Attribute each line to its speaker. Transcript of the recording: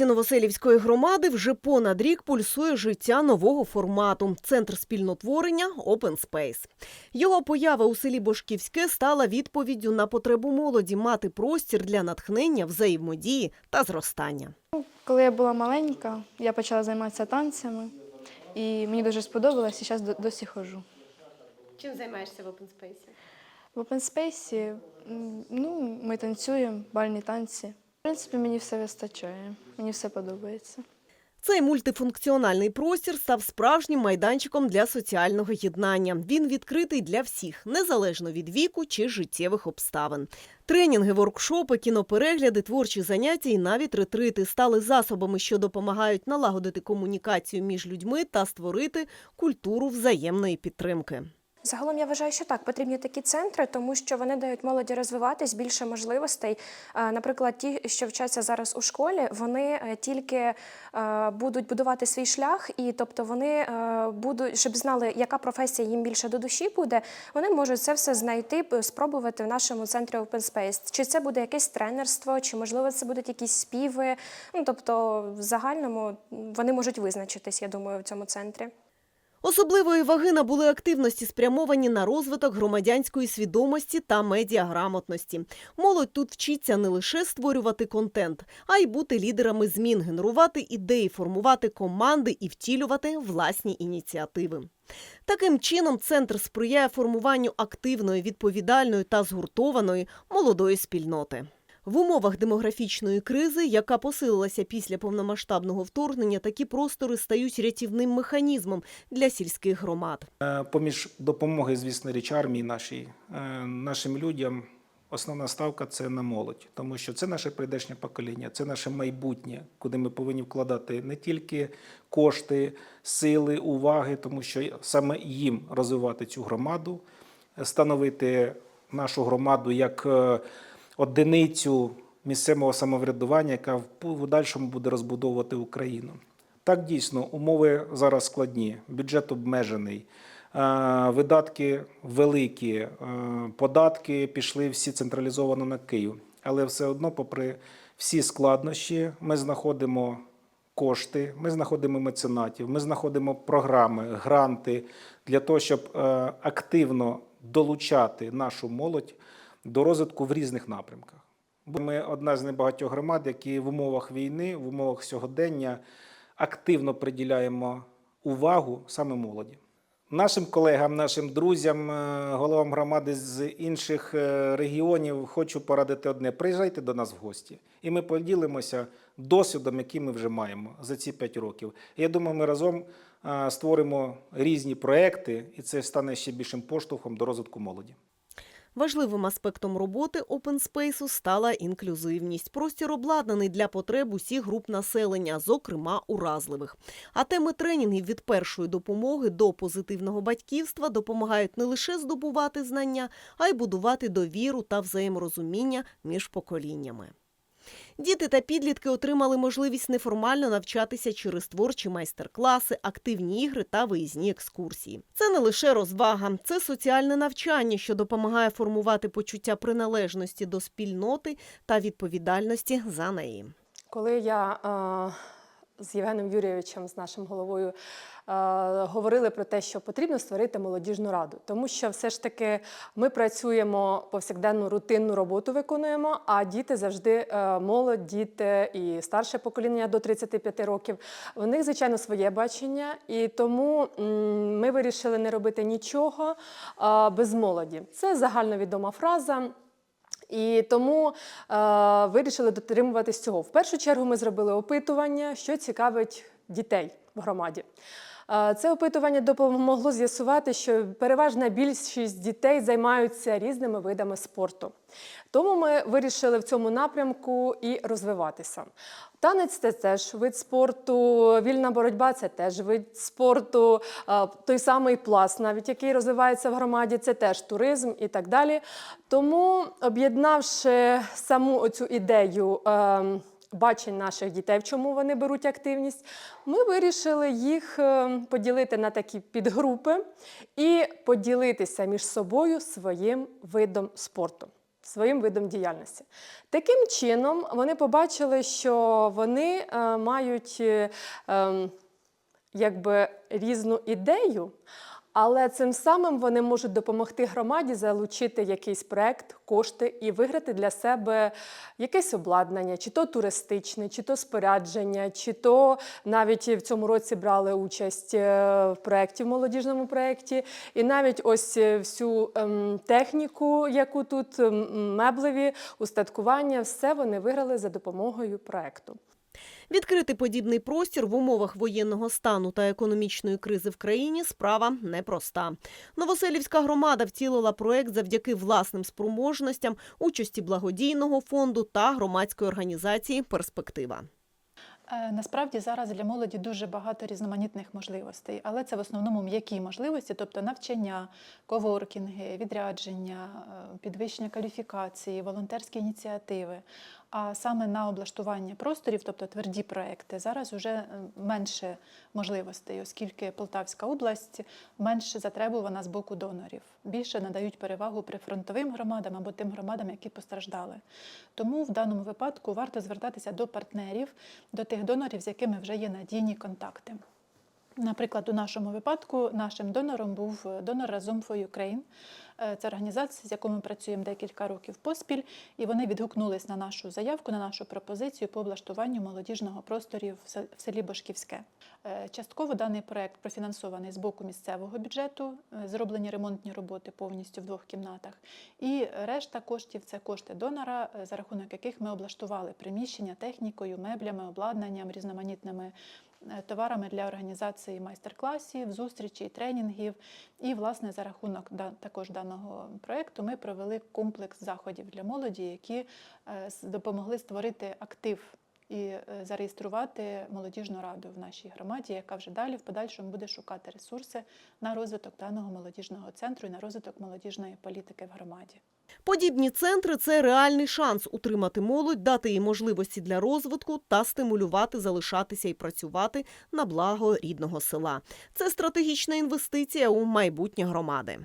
Speaker 1: серці Новоселівської громади вже понад рік пульсує життя нового формату центр спільнотворення Open Space. Його поява у селі Бошківське стала відповіддю на потребу молоді мати простір для натхнення, взаємодії та зростання.
Speaker 2: Коли я була маленька, я почала займатися танцями, і мені дуже сподобалось, і зараз до- досі ходжу.
Speaker 3: Чим займаєшся в Open Space?
Speaker 2: В Open Space ну, ми танцюємо, бальні танці. В принципі, мені все вистачає, мені все подобається.
Speaker 1: Цей мультифункціональний простір став справжнім майданчиком для соціального єднання. Він відкритий для всіх, незалежно від віку чи життєвих обставин. Тренінги, воркшопи, кіноперегляди, творчі заняття і навіть ретрити стали засобами, що допомагають налагодити комунікацію між людьми та створити культуру взаємної підтримки.
Speaker 4: Загалом я вважаю, що так, потрібні такі центри, тому що вони дають молоді розвиватись, більше можливостей. Е, Наприклад, ті, що вчаться зараз у школі, вони е, тільки е, будуть будувати свій шлях, і тобто вони будуть, щоб знали, яка професія їм більше до душі буде, вони можуть це все знайти, спробувати в нашому центрі Open Space. Чи це буде якесь тренерство, чи можливо це будуть якісь співи. Ну тобто, в загальному вони можуть визначитись, я думаю, в цьому центрі.
Speaker 1: Особливої ваги набули активності, спрямовані на розвиток громадянської свідомості та медіаграмотності. Молодь тут вчиться не лише створювати контент, а й бути лідерами змін, генерувати ідеї, формувати команди і втілювати власні ініціативи. Таким чином, центр сприяє формуванню активної, відповідальної та згуртованої молодої спільноти. В умовах демографічної кризи, яка посилилася після повномасштабного вторгнення, такі простори стають рятівним механізмом для сільських громад.
Speaker 5: Е, Поміж допомоги, звісно, річ армії нашій, е, нашим людям, основна ставка це на молодь, тому що це наше прийдешнє покоління, це наше майбутнє, куди ми повинні вкладати не тільки кошти, сили, уваги, тому що саме їм розвивати цю громаду, становити нашу громаду як е, одиницю місцевого самоврядування, яка в подальшому буде розбудовувати Україну. Так, дійсно, умови зараз складні, бюджет обмежений, е, видатки великі, е, податки пішли всі централізовано на Київ. Але все одно, попри всі складнощі, ми знаходимо кошти, ми знаходимо меценатів, ми знаходимо програми, гранти для того, щоб е, активно долучати нашу молодь до розвитку в різних напрямках. Бо ми одна з небагатьох громад, які в умовах війни, в умовах сьогодення активно приділяємо увагу саме молоді. Нашим колегам, нашим друзям, е, головам громади з інших е, регіонів хочу порадити одне: приїжджайте до нас в гості, і ми поділимося досвідом, який ми вже маємо за ці 5 років. Я думаю, ми разом е, створимо різні проекти, і це стане ще більшим поштовхом до розвитку молоді.
Speaker 1: Важливим аспектом роботи Space стала інклюзивність. Простір обладнаний для потреб усіх груп населення, зокрема уразливих. А теми тренінгів від першої допомоги до позитивного батьківства допомагають не лише здобувати знання, а й будувати довіру та взаєморозуміння між поколіннями. Діти та підлітки отримали можливість неформально навчатися через творчі майстер-класи, активні ігри та виїзні екскурсії. Це не лише розвага, це соціальне навчання, що допомагає формувати почуття приналежності до спільноти та відповідальності за неї.
Speaker 3: Коли я е, з Євгеном Юрійовичем, з нашим головою, е, говорили про те, що потрібно створити молодіжну раду, тому що все ж таки ми працюємо повсякденну рутинну роботу виконуємо, а діти завжди е, молодь, діти і старше покоління до 35 років. У них, звичайно, своє бачення, і тому ми вирішили не робити нічого без молоді. Це загальновідома фраза. І тому е, вирішили дотримуватись цього. В першу чергу ми зробили опитування, що цікавить дітей в громаді. Це опитування допомогло з'ясувати, що переважна більшість дітей займаються різними видами спорту. Тому ми вирішили в цьому напрямку і розвиватися. Танець це теж вид спорту, вільна боротьба це теж вид спорту, той самий пласт, навіть який розвивається в громаді, це теж туризм і так далі. Тому, об'єднавши саму оцю ідею. Бачень наших дітей, в чому вони беруть активність, ми вирішили їх е, поділити на такі підгрупи і поділитися між собою своїм видом спорту. своїм видом діяльності. Таким чином, вони побачили, що вони е, мають е, ем, якби різну ідею, але цим самим вони можуть допомогти громаді залучити якийсь проект, кошти і виграти для себе якесь обладнання, чи то туристичне, чи то спорядження, чи то навіть в цьому році брали участь е, в проєкті, в молодіжному проєкті. І навіть ось е, всю ем, техніку, яку тут меблеві, устаткування, все вони виграли за допомогою проєкту.
Speaker 1: Відкрити подібний простір в умовах воєнного стану та економічної кризи в країні справа непроста. Новоселівська громада втілила проект завдяки власним спроможностям, участі благодійного фонду та громадської організації Перспектива.
Speaker 6: Е, Насправді зараз для молоді дуже багато різноманітних можливостей, але це в основному м'які можливості, тобто навчання, коворкінги, відрядження, е, підвищення кваліфікації, волонтерські ініціативи. А саме на облаштування просторів, тобто тверді проекти, зараз вже менше можливостей, оскільки Полтавська область менше затребувана з боку донорів. Більше надають перевагу прифронтовим громадам або тим громадам, які постраждали. Тому в даному випадку варто звертатися до партнерів, до тих донорів, з якими вже є надійні контакти. Наприклад, у нашому випадку нашим донором був донор Разом for Ukraine. Е, Це організація, з якою ми працюємо декілька років поспіль, і вони відгукнулись на нашу заявку, на нашу пропозицію по облаштуванню молодіжного простору в се- в селі Бошківське. Е, Частково даний проект профінансований з боку місцевого бюджету, е, зроблені ремонтні роботи повністю в двох кімнатах. І решта коштів це кошти донора, е, за рахунок яких ми облаштували приміщення технікою, меблями, обладнанням, різноманітними е, товарами для організації майстер-класів, зустрічей, тренінгів. І, власне, за рахунок також даного проєкту ми провели комплекс заходів для молоді, які е, допомогли створити актив і е, зареєструвати молодіжну раду в нашій громаді, яка вже далі в подальшому буде шукати ресурси на розвиток даного молодіжного центру і на розвиток молодіжної політики в громаді.
Speaker 1: Подібні центри це реальний шанс утримати молодь, дати їй можливості для розвитку та стимулювати залишатися і працювати на благо рідного села. Це стратегічна інвестиція у майбутнє громади.